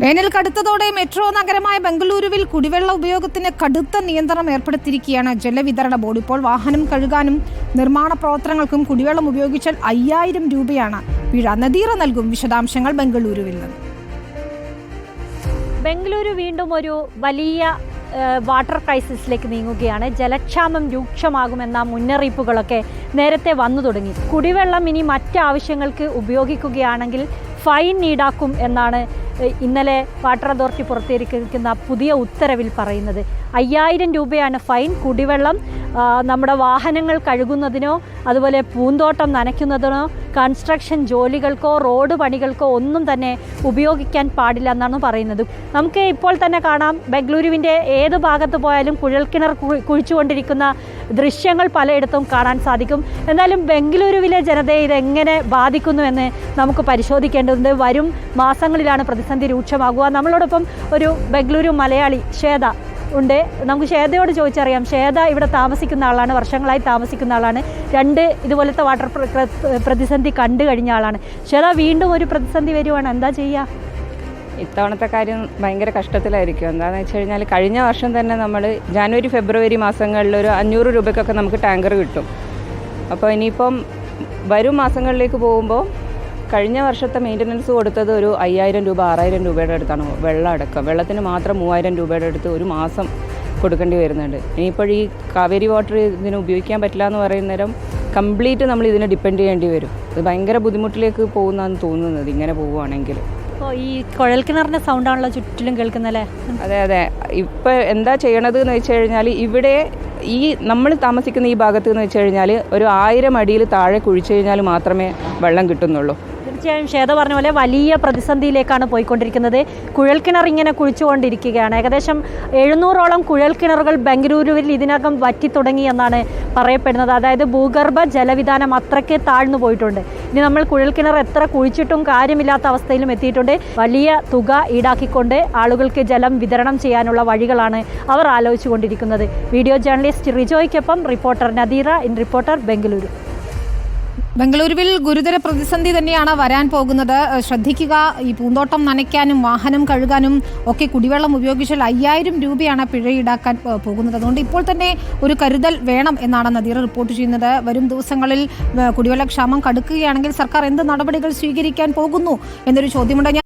വേനൽ കടുത്തതോടെ മെട്രോ നഗരമായ ബംഗളൂരുവിൽ കുടിവെള്ള ഉപയോഗത്തിന് കടുത്ത നിയന്ത്രണം ഏർപ്പെടുത്തിയിരിക്കുകയാണ് ജലവിതരണ ബോർഡ്. ഇപ്പോൾ വാഹനം കഴുകാനും നിർമ്മാണ പ്രവർത്തനങ്ങൾക്കും കുടിവെള്ളം ഉപയോഗിച്ചാൽ അയ്യായിരം രൂപയാണ് പിഴ. നദീറ നൽകും വിശദാംശങ്ങൾ ബംഗളൂരുവിൽ നിന്ന്. ബംഗളൂരു വീണ്ടും ഒരു വലിയ വാട്ടർ ക്രൈസിസിലേക്ക് നീങ്ങുകയാണ്. ജലക്ഷാമം രൂക്ഷമാകുമെന്ന മുന്നറിയിപ്പുകളൊക്കെ നേരത്തെ വന്നു തുടങ്ങി. കുടിവെള്ളം ഇനി മറ്റാവശ്യങ്ങൾക്ക് ഉപയോഗിക്കുകയാണെങ്കിൽ ഫൈൻ ഈടാക്കും എന്നാണ് ഇന്നലെ വാട്ടർ അതോറിറ്റി പുറത്തിരിക്കുന്ന പുതിയ ഉത്തരവിൽ പറയുന്നത് അയ്യായിരം രൂപയാണ് ഫൈൻ കുടിവെള്ളം നമ്മുടെ വാഹനങ്ങൾ കഴുകുന്നതിനോ അതുപോലെ പൂന്തോട്ടം നനയ്ക്കുന്നതിനോ കൺസ്ട്രക്ഷൻ ജോലികൾക്കോ റോഡ് പണികൾക്കോ ഒന്നും തന്നെ ഉപയോഗിക്കാൻ പാടില്ല എന്നാണ് പറയുന്നത്. നമുക്ക് ഇപ്പോൾ തന്നെ കാണാം ബംഗളൂരുവിന്റെ ഏത് ഭാഗത്ത് പോയാലും കുഴൽക്കിണർ കുഴിച്ചുകൊണ്ടിരിക്കുന്ന ദൃശ്യങ്ങൾ പലയിടത്തും കാണാൻ സാധിക്കും. എന്നാലും ബംഗളൂരുവിലെ ജനതയെ ഇതെങ്ങനെ ബാധിക്കുന്നുവെന്ന് നമുക്ക് പരിശോധിക്കേണ്ടതുണ്ട്. വരും മാസങ്ങളിലാണ് പ്രതിസന്ധി രൂക്ഷമാകുക. നമ്മളോടൊപ്പം ഒരു ബംഗളൂരു മലയാളി ശ്വേത. ഉണ്ട്. നമുക്ക് ഷേതയോട് ചോദിച്ചറിയാം. ഷേത ഇവിടെ താമസിക്കുന്ന ആളാണ് വർഷങ്ങളായി താമസിക്കുന്ന ആളാണ്. രണ്ട് ഇതുപോലത്തെ വാട്ടർ പ്ര- പ്ര- പ്രതിസന്ധി കണ്ടു കഴിഞ്ഞ ആളാണ്. ഷേത വീണ്ടും ഒരു പ്രതിസന്ധി വരുവാണ്. എന്താ ചെയ്യുക ഇത്തവണത്തെ കാര്യം ഭയങ്കര കഷ്ടത്തിലായിരിക്കും. എന്താണെന്ന് വെച്ച് കഴിഞ്ഞാൽ കഴിഞ്ഞ വർഷം തന്നെ നമ്മൾ ജാനുവരി ഫെബ്രുവരി മാസങ്ങളിൽ ഒരു അഞ്ഞൂറ് രൂപയ്ക്കൊക്കെ നമുക്ക് ടാങ്കർ കിട്ടും. അപ്പോൾ ഇനിയിപ്പം വരും മാസങ്ങളിലേക്ക് പോകുമ്പോൾ കഴിഞ്ഞ വർഷത്തെ മെയിന്റനൻസ് കൊടുത്തത് ഒരു അയ്യായിരം രൂപ ആറായിരം രൂപയുടെ അടുത്താണ്. വെള്ളം അടക്കം. വെള്ളത്തിന് മാത്രം മൂവായിരം രൂപയുടെ അടുത്ത് ഒരു മാസം കൊടുക്കേണ്ടി വരുന്നുണ്ട്. ഇനിയിപ്പോൾ ഈ കാവേരി വാട്ടർ ഇതിന് ഉപയോഗിക്കാൻ പറ്റില്ല എന്ന് പറയുന്ന നേരം കംപ്ലീറ്റ് നമ്മൾ ഇതിനെ ഡിപ്പെൻഡ് ചെയ്യേണ്ടി വരും. ഇത് ഭയങ്കര ബുദ്ധിമുട്ടിലേക്ക് പോകുന്നതെന്ന് തോന്നുന്നത് ഇങ്ങനെ പോവുകയാണെങ്കിൽ. അപ്പോൾ ഈ കുഴൽക്കിണറിന്റെ സൗണ്ടാണല്ലോ ചുറ്റിലും കേൾക്കുന്നല്ലേ? അതെ അതെ. ഇപ്പോൾ എന്താ ചെയ്യണത് എന്ന് വെച്ച് കഴിഞ്ഞാൽ ഇവിടെ ഈ നമ്മൾ താമസിക്കുന്ന ഈ ഭാഗത്ത് എന്ന് വെച്ച് കഴിഞ്ഞാൽ ഒരു ആയിരം അടിയിൽ താഴെ കുഴിച്ചു കഴിഞ്ഞാൽ മാത്രമേ വെള്ളം കിട്ടുന്നുള്ളൂ. തീർച്ചയായും ശ്വേത പറഞ്ഞ പോലെ വലിയ പ്രതിസന്ധിയിലേക്കാണ് പോയിക്കൊണ്ടിരിക്കുന്നത്. കുഴൽക്കിണർ ഇങ്ങനെ കുഴിച്ചുകൊണ്ടിരിക്കുകയാണ്. ഏകദേശം എഴുന്നൂറോളം കുഴൽക്കിണറുകൾ ബംഗളൂരുവിൽ ഇതിനകം വറ്റി തുടങ്ങി എന്നാണ് പറയപ്പെടുന്നത്. അതായത് ഭൂഗർഭ ജലവിധാനം അത്രയ്ക്ക് താഴ്ന്നു പോയിട്ടുണ്ട്. ഇനി നമ്മൾ കുഴൽക്കിണർ എത്ര കുഴിച്ചിട്ടും കാര്യമില്ലാത്ത അവസ്ഥയിലും എത്തിയിട്ടുണ്ട്. വലിയ തുക ഈടാക്കിക്കൊണ്ട് ആളുകൾക്ക് ജലം വിതരണം ചെയ്യാനുള്ള വഴികളാണ് അവർ ആലോചിച്ചുകൊണ്ടിരിക്കുന്നത്. Video journalist റിജോയ്ക്കൊപ്പം reporter Nadeera in reporter Bengaluru. ബംഗളൂരുവിൽ ഗുരുതര പ്രതിസന്ധി തന്നെയാണ് വരാൻ പോകുന്നത്. ശ്രദ്ധിക്കുക ഈ പൂന്തോട്ടം നനയ്ക്കാനും വാഹനം കഴുകാനും ഒക്കെ കുടിവെള്ളം ഉപയോഗിച്ചാൽ അയ്യായിരം രൂപയാണ് പിഴ ഈടാക്കാൻ പോകുന്നത്. അതുകൊണ്ട് ഇപ്പോൾ തന്നെ ഒരു കരുതൽ വേണം എന്നാണ് നദീർ റിപ്പോർട്ട് ചെയ്യുന്നത്. വരും ദിവസങ്ങളിൽ കുടിവെള്ളക്ഷാമം കടുക്കുകയാണെങ്കിൽ സർക്കാർ എന്ത് നടപടികൾ സ്വീകരിക്കാൻ പോകുന്നു എന്നൊരു ചോദ്യമുണ്ട്.